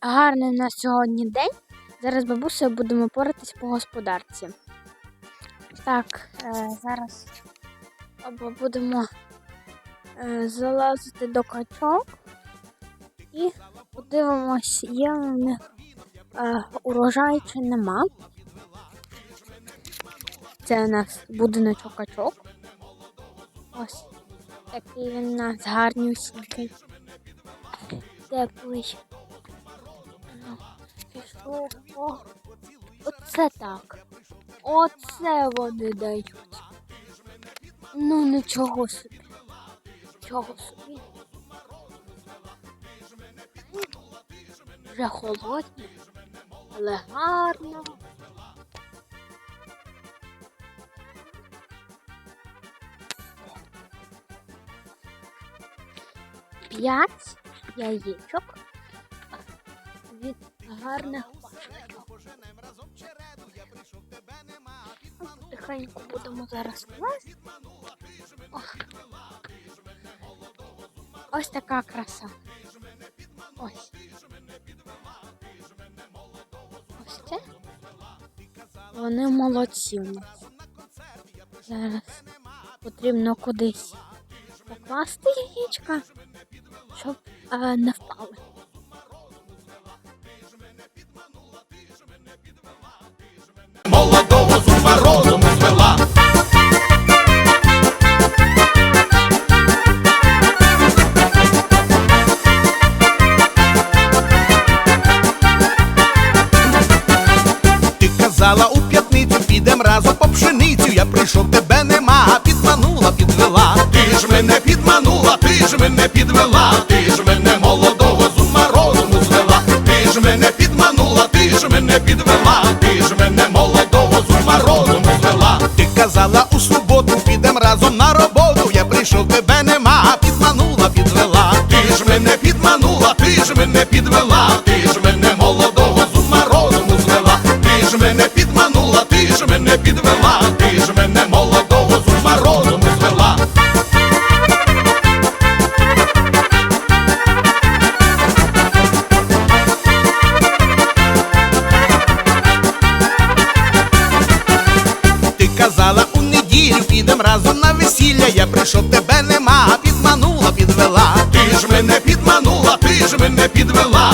гарний у нас сьогодні день. Зараз бабусею будемо поратись по господарці. Так, е, зараз або будемо е, залазити до качок і подивимось, є в них е, урожай чи нема. Це у нас будиночок качок. Ось такий він у нас гарнюсінький. Теплий. О, оце так. Оце вони дають. Ну, нічого собі. Нічого собі. Вже холодні, але гарно. П'ять яєчок від пасочок. Тихенько будемо зараз. Ох. Ось така краса. Ось. Ось це. Вони молодці. Зараз потрібно кудись покласти яєчка, щоб е, не впали. Зуба розуму. Ти казала у п'ятницю, підем разом по пшеницю. Я прийшов, тебе нема, підманула, підвела. Ти ж мене підманула, ти ж мене підвела, ти ж мене молодого з ума розуму звела. Ти ж мене підманула, ти ж мене підвела, ти ж прийшов, тебе підем разом на весілля. Я прийшов, тебе нема, підманула, підвела. Ти ж мене підманула, ти ж мене підвела,